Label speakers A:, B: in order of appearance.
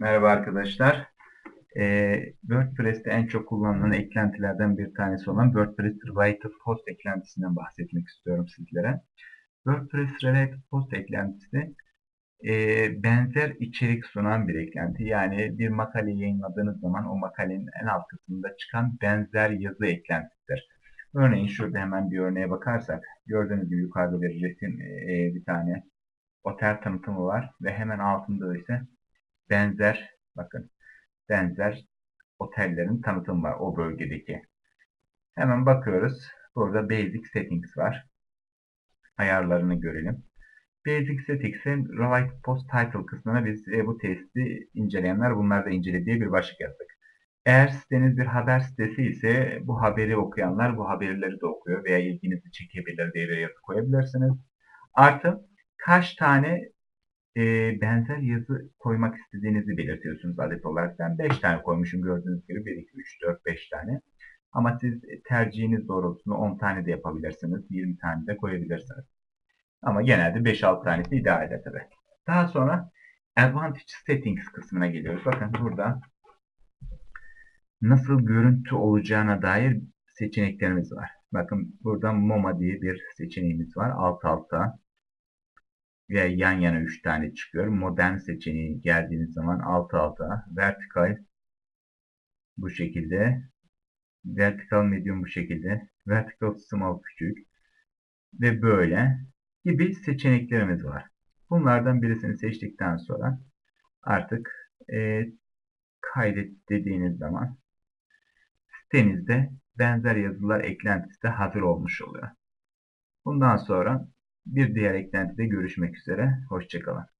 A: Merhaba arkadaşlar. Ee, WordPress'te en çok kullanılan eklentilerden bir tanesi olan WordPress Related Post eklentisinden bahsetmek istiyorum sizlere. WordPress Related Post eklentisi e, benzer içerik sunan bir eklenti. Yani bir makale yayınladığınız zaman o makalenin en alt kısmında çıkan benzer yazı eklentisidir. Örneğin şurada hemen bir örneğe bakarsak gördüğünüz gibi yukarıda bir resim e, bir tane otel tanıtımı var ve hemen altında ise benzer bakın benzer otellerin tanıtımı var o bölgedeki. Hemen bakıyoruz. Burada Basic Settings var. Ayarlarını görelim. Basic Settings'in Relate Post Title kısmına biz e, bu testi inceleyenler bunlar da incelediği bir başlık yazdık. Eğer siteniz bir haber sitesi ise bu haberi okuyanlar bu haberleri de okuyor veya ilginizi çekebilir diye bir yazı koyabilirsiniz. Artı kaç tane e, benzer yazı koymak istediğinizi belirtiyorsunuz adet olarak. Ben 5 tane koymuşum gördüğünüz gibi. 1, 2, 3, 4, 5 tane. Ama siz tercihiniz doğrultusunda 10 tane de yapabilirsiniz. 20 tane de koyabilirsiniz. Ama genelde 5-6 tanesi ideal tabi. Daha sonra Advantage Settings kısmına geliyoruz. Bakın burada nasıl görüntü olacağına dair seçeneklerimiz var. Bakın burada MoMA diye bir seçeneğimiz var. Alt alta ve yan yana 3 tane çıkıyor. Modern seçeneği geldiğiniz zaman alt alta, vertikal bu şekilde, vertikal medium bu şekilde, vertikal small küçük ve böyle gibi seçeneklerimiz var. Bunlardan birisini seçtikten sonra artık e, kaydet dediğiniz zaman sitenizde benzer yazılar eklentisi de hazır olmuş oluyor. Bundan sonra bir diğer eklentide görüşmek üzere. Hoşçakalın.